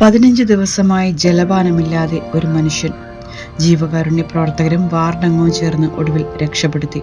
പതിനഞ്ച് ദിവസമായി ജലപാനമില്ലാതെ ഒരു മനുഷ്യൻ. ജീവകാരുണ്യ പ്രവർത്തകരും വാർഡംഗവും ചേർന്ന് ഒടുവിൽ രക്ഷപ്പെടുത്തി.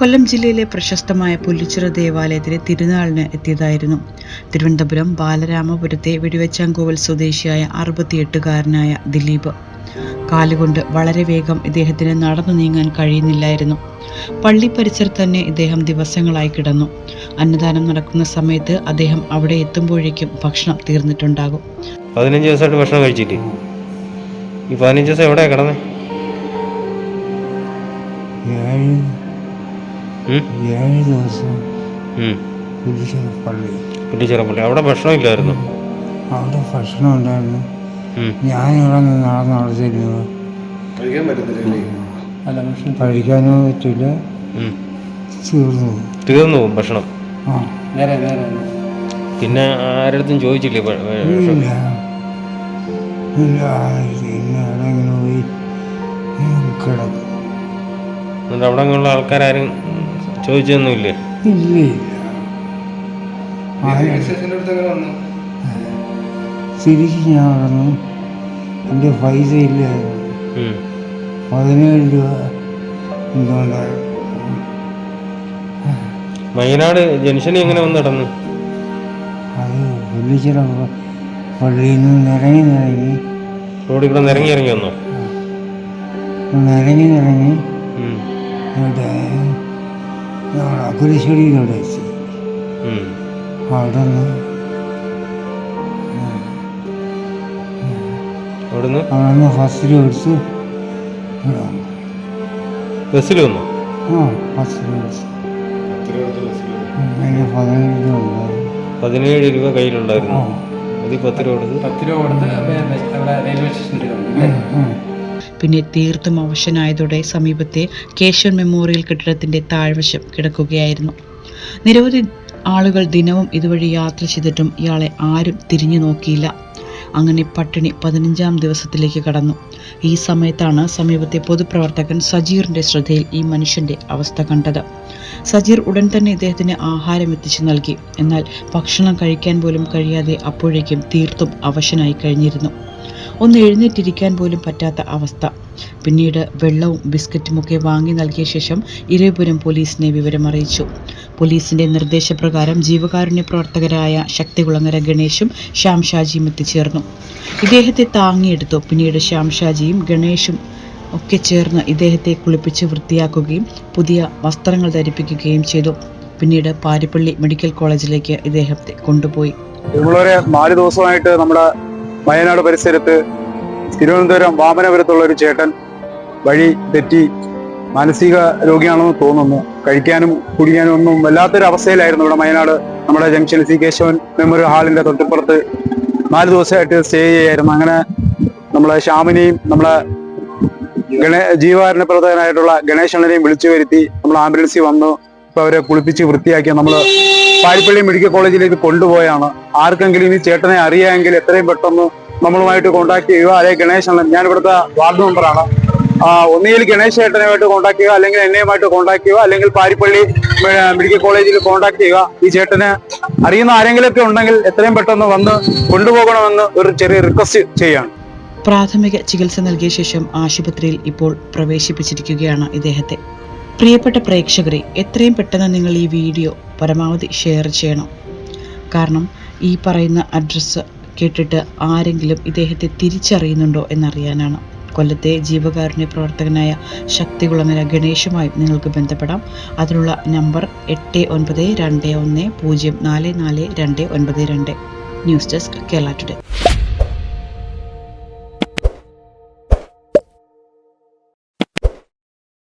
കൊല്ലം ജില്ലയിലെ പ്രശസ്തമായ പുല്ലിച്ചിറ ദേവാലയത്തിലെ തിരുനാളിന് എത്തിയതായിരുന്നു. തിരുവനന്തപുരം ബാലരാമപുരത്തെ വെടിവെച്ചാങ്കോവൽ സ്വദേശിയായ അറുപത്തിയെട്ടുകാരനായ ദിലീപ്. കാലുകൊണ്ട് വളരെ വേഗം ഇദ്ദേഹത്തിന് നടന്നു നീങ്ങാൻ കഴിയുന്നില്ലായിരുന്നു. പള്ളി പരിസരത്ത് തന്നെ ഇദ്ദേഹം ദിവസങ്ങളായി കിടന്നു. അന്നദാനം നടക്കുന്ന സമയത്ത് അദ്ദേഹം അവിടെ എത്തുമ്പോഴേക്കും ഭക്ഷണം തീർന്നിട്ടുണ്ടാകും. പതിനഞ്ച് ദിവസമായിട്ട് ഭക്ഷണം കഴിച്ചിട്ട് ഈ പതിനഞ്ച് ദിവസം എവിടെയാണ് കിടന്നേ? ഏഴ് ദിവസം ഉം. കുരിശ് പള്ളി പുല്ലിച്ചിറപ്പള്ളി അവിടെ ഭക്ഷണം ഇല്ലായിരുന്നു? അവിടെ ഭക്ഷണം ഉണ്ടായിരുന്നു. ഞാൻ ഞാനിവിടെ നിന്ന് നടന്ന് അവിടെ ചെല്ലുക കഴിക്കാനോ പറ്റില്ല. തീർന്നു. തീർന്നു പോകും ഭക്ഷണം? പിന്നെ ആരടുത്തും ചോദിച്ചില്ലേ പോയി? കിടക്കും. എന്നിട്ട് അവിടെ ഉള്ള ആൾക്കാരും ചോദിച്ചൊന്നുമില്ലേ. ഇല്ല? ഇല്ല തിരിച്ച് ഞാൻ പറഞ്ഞു എന്റെ പൈസ ഇല്ലായിരുന്നു ഉം. പതിനേഴ് രൂപ എന്തുകൊണ്ടാണ് വയനാട് ജംഗ്ഷനിൽ എങ്ങനെ വന്ന് നടന്നു? അത് പുള്ളിച്ചിറ പള്ളിയിൽ നിന്ന് നിറങ്ങി നിറങ്ങി റോഡിൽ കൂടെ നിറങ്ങി ഇറങ്ങി വന്നോ? നിറങ്ങി നിറങ്ങി. ഇവിടെ കുരിശടിയിലൂടെ ഉം. അവിടെ നിന്ന് അവിടുന്ന് അവിടെ നിന്ന് ഫസ്റ്റിൽ വന്നു. ബസ്സിൽ വന്നു? ആ ഫസ്റ്റിൽ അതിന് പതിനേഴ് രൂപ കയ്യിലുണ്ടായിരുന്നു. അത് പത്ത് രൂപ കൊടുത്ത്? പത്ത് രൂപ കൊടുത്ത് റെയിൽവേ സ്റ്റേഷനിൽ. പിന്നെ തീർത്തും അവശനായതോടെ സമീപത്തെ കേശവൻ മെമ്മോറിയൽ കെട്ടിടത്തിന്റെ താഴ്വശം കിടക്കുകയായിരുന്നു. നിരവധി ആളുകൾ ദിനവും ഇതുവഴി യാത്ര ചെയ്തിട്ടും ഇയാളെ ആരും തിരിഞ്ഞു നോക്കിയില്ല. അങ്ങനെ പട്ടിണി പതിനഞ്ചാം ദിവസത്തിലേക്ക് കടന്നു. ഈ സമയത്താണ് സമീപത്തെ പൊതുപ്രവർത്തകൻ സജീറിന്റെ ശ്രദ്ധയിൽ ഈ മനുഷ്യന്റെ അവസ്ഥ കണ്ടത്. സജീർ ഉടൻ തന്നെ ഇദ്ദേഹത്തിന് ആഹാരം എത്തിച്ചു നൽകി. എന്നാൽ ഭക്ഷണം കഴിക്കാൻ പോലും കഴിയാതെ അപ്പോഴേക്കും തീർത്തും അവശനായി കഴിഞ്ഞിരുന്നു. ഒന്ന് എഴുന്നേറ്റിരിക്കാൻ പോലും പറ്റാത്ത അവസ്ഥ. പിന്നീട് വെള്ളവും ബിസ്ക്കറ്റുമൊക്കെ വാങ്ങി നൽകിയ ശേഷം ഇരേപുരം പോലീസിനെ വിവരമറിയിച്ചു പോലീസിന്റെ നിർദ്ദേശപ്രകാരം ജീവകാരുണ്യ പ്രവർത്തകരായ ശക്തികുളങ്ങര ഗണേഷും ശ്യാം ഷാജിയും എത്തിച്ചേർന്നു. ഇദ്ദേഹത്തെ താങ്ങിയെടുത്തു. പിന്നീട് ശ്യാം ഷാജിയും ഗണേശും ഒക്കെ ചേർന്ന് ഇദ്ദേഹത്തെ കുളിപ്പിച്ച് വൃത്തിയാക്കുകയും പുതിയ വസ്ത്രങ്ങൾ ധരിപ്പിക്കുകയും ചെയ്തു. പിന്നീട് പാരിപ്പള്ളി മെഡിക്കൽ കോളേജിലേക്ക് ഇദ്ദേഹത്തെ കൊണ്ടുപോയി. നാല് ദിവസമായിട്ട് നമ്മുടെ വയനാട് പരിസരത്ത് തിരുവനന്തപുരം വാമനപുരത്തുള്ള ഒരു ചേട്ടൻ വഴി തെറ്റി മാനസിക രോഗിയാണെന്ന് തോന്നുന്നു. കഴിക്കാനും കുടിക്കാനും ഒന്നും വല്ലാത്തൊരു അവസ്ഥയിലായിരുന്നു ഇവിടെ വയനാട്. നമ്മുടെ ജംഗ്ഷൻ സി കേശവൻ മെമ്മോറിയൽ ഹാളിന്റെ തൊട്ടിപ്പുറത്ത് നാല് ദിവസമായിട്ട് സ്റ്റേ ചെയ്യായിരുന്നു. അങ്ങനെ നമ്മളെ ശ്യാമിനെയും നമ്മളെ ഗണേ ജീവകാരുണ്യ പ്രവർത്തകനായിട്ടുള്ള ഗണേശണ്ണനെയും വിളിച്ചു വരുത്തി നമ്മൾ ആംബുലൻസിൽ വന്നു. ഇപ്പൊ അവരെ കുളിപ്പിച്ച് വൃത്തിയാക്കിയ നമ്മൾ പാരിപ്പള്ളി മെഡിക്കൽ കോളേജിലേക്ക് കൊണ്ടുപോയാണ്. ആർക്കെങ്കിലും ഇനി ചേട്ടനെ അറിയാമെങ്കിൽ എത്രയും പെട്ടെന്ന് നമ്മളുമായിട്ട് കോൺടാക്ട് ചെയ്യുക. അല്ലെങ്കിൽ ഗണേശണ്ണൻ ഞാൻ ഇവിടുത്തെ വാർഡ് മെമ്പറാണ് ഒന്നുകിൽ ഗണേശ് ചേട്ടനുമായിട്ട് കോൺടാക്ട് ചെയ്യുക അല്ലെങ്കിൽ എന്നെയുമായിട്ട് കോൺടാക്ട് ചെയ്യുക അല്ലെങ്കിൽ പാരിപ്പള്ളി മെഡിക്കൽ കോളേജിൽ കോൺടാക്ട് ചെയ്യുക. ഈ ചേട്ടന് അറിയുന്ന ആരെങ്കിലുമൊക്കെ ഉണ്ടെങ്കിൽ എത്രയും പെട്ടെന്ന് വന്ന് കൊണ്ടുപോകണമെന്ന് ഒരു ചെറിയ റിക്വസ്റ്റ് ചെയ്യാണ്. പ്രാഥമിക ചികിത്സ നൽകിയ ശേഷം ആശുപത്രിയിൽ ഇപ്പോൾ പ്രവേശിപ്പിച്ചിരിക്കുകയാണ് ഇദ്ദേഹത്തെ. പ്രിയപ്പെട്ട പ്രേക്ഷകരെ എത്രയും പെട്ടെന്ന് നിങ്ങൾ ഈ വീഡിയോ പരമാവധി ഷെയർ ചെയ്യണം. കാരണം ഈ പറയുന്ന അഡ്രസ്സ് കേട്ടിട്ട് ആരെങ്കിലും ഇദ്ദേഹത്തെ തിരിച്ചറിയുന്നുണ്ടോ എന്നറിയാനാണ്. കൊല്ലത്തെ ജീവകാരുണ്യ പ്രവർത്തകനായ ശക്തികുളങ്ങര ഗണേഷുമായും നിങ്ങൾക്ക് ബന്ധപ്പെടാം. അതിനുള്ള നമ്പർ എട്ട് ഒൻപത് രണ്ട് ഒന്ന് പൂജ്യം നാല് നാല് രണ്ട് ഒൻപത് രണ്ട്. News desk Kerala today.